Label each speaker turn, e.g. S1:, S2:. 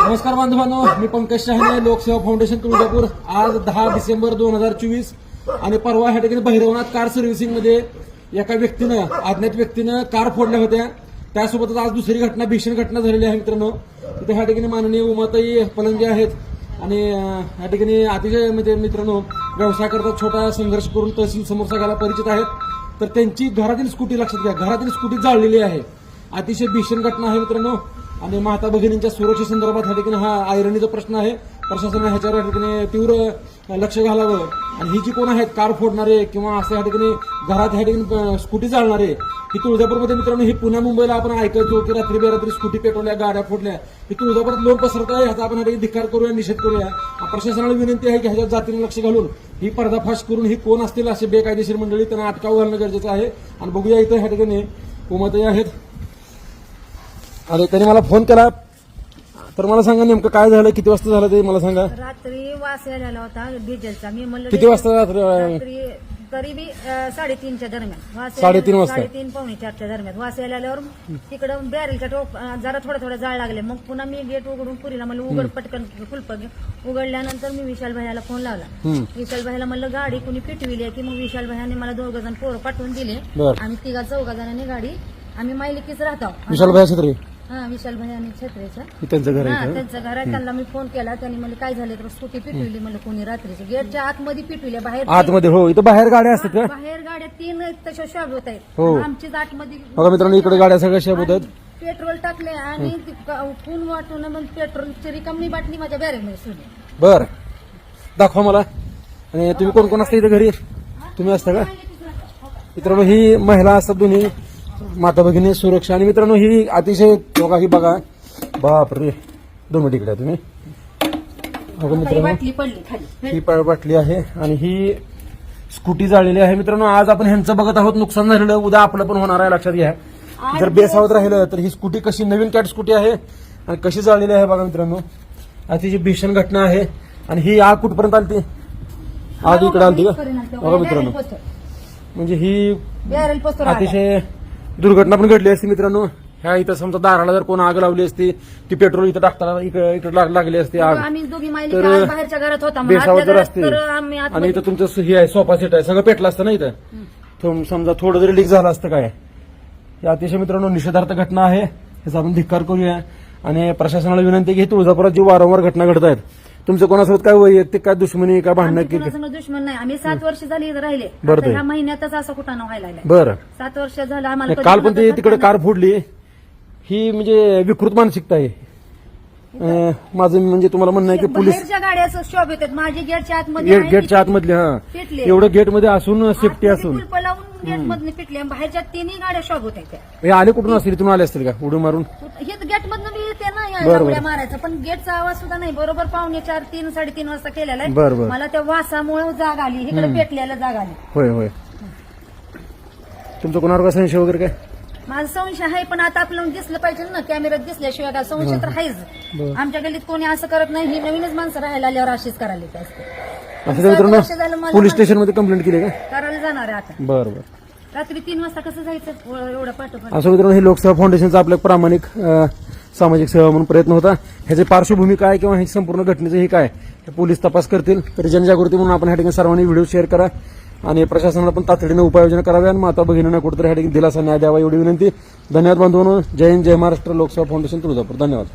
S1: नमस्कार बांधवांनो मी पंकज शहाणे लोकसेवा फाउंडेशन तुळजापूर. आज दहा डिसेंबर दोन हजार चोवीस आणि परवा ह्या ठिकाणी भैरवनाथ कार सर्व्हिसिंगमध्ये एका व्यक्तीनं अज्ञात व्यक्तीनं कार फोडल्या होत्या. त्यासोबतच आज दुसरी घटना भीषण घटना झालेली आहे मित्रांनो. तिथे ह्या ठिकाणी माननीय उमाताई पलंगे आहेत. आणि ह्या ठिकाणी अतिशय म्हणजे मित्रांनो व्यवसाय करतात छोटा संघर्ष करून तहसील समोर सगळ्याला परिचित आहेत. तर त्यांची घरातील स्कूटी लक्षात घ्या घरातील स्कूटी जाळलेली आहे. अतिशय भीषण घटना आहे मित्रांनो. आणि माता भगिनींच्या सुरक्षेसंदर्भात ह्या ठिकाणी हा आयरणीचा प्रश्न आहे. प्रशासनाने ह्याच्यावर या ठिकाणी तीव्र लक्ष घालावं. आणि ही जी कोण आहेत कार फोडणारे किंवा असं ह्या ठिकाणी घरात ह्या ठिकाणी स्कूटी चालणारे ही तुळजापूरमध्ये मित्रांनो ही पुण्या मुंबईला आपण ऐकायचो की रात्री बेरात्री स्कूटी पेटवल्या गाड्या फोडल्या. ही तुळजापूरात लोक पसरत आहे ह्याचा आपण ह्या ठिकाणी धिक्कार करूया निषेध करूया. प्रशासनाला विनंती आहे की ह्याच्या जातीने लक्ष घालून ही पर्दाफाश करून ही कोण असतील असे बेकायदेशीर मंडळी त्यांना अटकाव घालणं गरजेचं आहे. आणि बघूया इथं ह्या ठिकाणी उमाताई आहेत. अरे त्यांनी मला फोन केला. तर मला सांगा नेमकं काय झालं किती वाजता झालं ते मला सांगा.
S2: रात्री वास यायला होता डिझेलचा. मी म्हणलं
S1: किती वाजता रात्री
S2: रात्री तरी बी अं, साडेतीनच्या दरम्यान. वास यायला-
S1: साडेतीन वाजता.
S2: साडेतीन पावणे चारच्या दरम्यान. वास यायला आल्यावर तिकडं बॅरेलच्या टोप अं, जरा थोडं थोडं जाळ लागले. मग पुन्हा मी गेट उघडून पुरीला म्हणलं उघड पटकन कुलप घे. उघडल्यानंतर मी विशाल भाईला फोन लावला.
S1: हम्म.
S2: विशाल भाईला म्हणलं गाडी कुणी पिटविली आहे की? मग विशाल भाईने मला दोघ जण पोरं पाठवून दिले.
S1: बर.
S2: आम्ही तिघा चौघा जणांनी गाडी आम्ही मायलिकीच राहतो.
S1: विशाल भाई छत्री
S2: हा विशाल भाई आणि छत्रेचा.
S1: हे त्यांचं घर
S2: हा
S1: आहे.
S2: त्यांचं घर आहे. त्यांना मी फोन केला. त्यांनी म्हणले काय झालं? तर स्कूटी पिटविली म्हणलं कोणी रात्रीची. गेटच्या आतमध्ये पिटविल्या. बाहेर
S1: आतमध्ये हो इथं बाहेर गाड्या असतात का?
S2: बाहेर गाड्या तीन तशा शॉप होत आहेत.
S1: हो.
S2: आमचीच आतमध्ये
S1: बघा मित्रांनो इकडे गाड्या सगळ्या शेप होतात
S2: पेट्रोल टाकले आणि खून वाटून मग पेट्रोलची रिकामी बाटली माझ्या बॅरेमध्ये सोडली.
S1: बर. दाखवा मला. आणि तुम्ही कोण कोण असता इथं घरी? तुम्ही असता का? मित्रांनो ही महिला असतात दोन्ही. माता भगिनी सुरक्षा. आणि मित्रांनो ही अतिशय बघा ही बघा. बाप रे दोन मिनिट इकडे तुम्ही.
S2: ही
S1: मित्रांनो. ही पळ बाटली आहे आणि ही स्कूटी जाळलेली आहे. मित्रांनो आज आपण ह्यांचं बघत आहोत. नुकसान झालेलं उद्या आपलं पण होणार आहे. लक्षात घ्या. जर बेसावत राहिलं तर ही स्कूटी कशी नवीन कॅट स्कूटी आहे आणि कशी जाळलेली आहे बघा मित्रांनो. अतिशय भीषण घटना आहे. आणि ही आग कुठपर्यंत आली ती आग इकडे आली का? बघा मित्रांनो. म्हणजे ही. अतिशय दुर्घटना पण घडली असती मित्रांनो. ह्या इथं समजा दाराला जर कोण आग लावली असती ती पेट्रोल इथं टाकताना इकडे इकडे लाग- लागली असती आग.
S2: आम्ही दोघी माहिती
S1: तर-
S2: बाहेरच्या घरात होता मग
S1: बेसावत
S2: आतल्या
S1: जर
S2: घरात
S1: असते
S2: तर आम्ही
S1: आणि इथं तुमचं हे आहे सोफा सेट आहे सगळं पेटलं असतं ना इथं? थोडं- समजा थोडं जरी लीक झालं असतं काय? ही अतिशय मित्रांनो निषेधार्थ घटना आहे. याचा आपण धिक्कार करूया. आणि प्रशासनाला विनंती आहे की ही तुळजापुरात जी वारंवार घटना घडत आहेत तुमचं कोणासोबत काय वैयक्तिक काय दुश्मनी काय भांडणं
S2: आमची
S1: की
S2: कोणासंग दुश्मन नाही. आम्ही सात वर्ष झाली इथं राहिले.
S1: बरं
S2: आता
S1: ताई.
S2: ह्या महिन्यातच असं कुठं व्हायला लागलंय.
S1: बरं.
S2: सात वर्ष झालं आम्हाला कधी
S1: काल पण
S2: कुणाचं
S1: ते तिकडे कार फोडली. ही म्हणजे विकृत मानसिकता आहे. अं, माझं म्हणजे तुम्हाला म्हणणं आहे की. पोलीस
S2: बाहेरच्या शॉप येतात. माझी गेटच्या आतमध्ये
S1: गेट
S2: आहे
S1: गेटच्या आतमधले हा.
S2: पेटली.
S1: एवढं गेटमध्ये असून सेफ्टी
S2: आतमध्ये
S1: असून.
S2: कुलपं लावून पिटले आणि बाहेरच्या तिन्ही गाड्या शॉप होत्या त्या.
S1: हे आले कुठून असतील? इथून आले असतील का? उडी मारून?
S2: हे गेट मधनं मी येते ना या
S1: बरं,
S2: उड्या
S1: बरं.
S2: मारायचा पण गेटचा आवाज सुद्धा नाही. बरोबर पावणे चार तीन साडेतीन वाजता केलेला आहे. मला त्या वासामुळे जाग आली. इकडे पेटल्याला जाग आली.
S1: होय होय. तुमचं कोणावर का संशय वगैरे काय?
S2: माझा संशय आहे पण आता आपल्याला दिसलं पाहिजे ना. कॅमेऱ्यात दिसल्याशिवाय काय संशय तर आहेच.
S1: बरं.
S2: आमच्या गल्लीत कोणी असं करत नाही. ही नवीनच माणसं राहायला आल्यावर अशीच करायला येत. असते
S1: असं
S2: वर्ष झालं
S1: मित्रांनो
S2: मला.
S1: पोलीस स्टेशनमध्ये कंप्लेंट केली का?
S2: करायला जाणार आहे आता.
S1: बरं बरं
S2: रात्री तीन वाजता कसं जायचं? एवढं- एवढं पाठोपाठ.
S1: असं मित्रांनो हे लोकसेवा फाउंडेशनचा आपला एक प्रामाणिक अं, सामाजिक सेवा म्हणून प्रयत्न होता. ह्याची पार्श्वभूमी काय किंवा ह्याची संपूर्ण घटनेचं हे काय हे पोलीस तपास करतील. तरी जनजागृती म्हणून आपण ह्या ठिकाणी सर्वांनी व्हिडिओ शेअर करा आणि प्रशासनाला पण तातडीने उपाययोजना कराव्या आणि माता भगिनींना कुठेतरी ह्या ठिकाणी दिलासा न्याय द्यावा एवढी विनंती. धन्यवाद बांधवांनो जय हिंद जय महाराष्ट्र लोकसेवा फाउंडेशन तुळजापूर. धन्यवाद.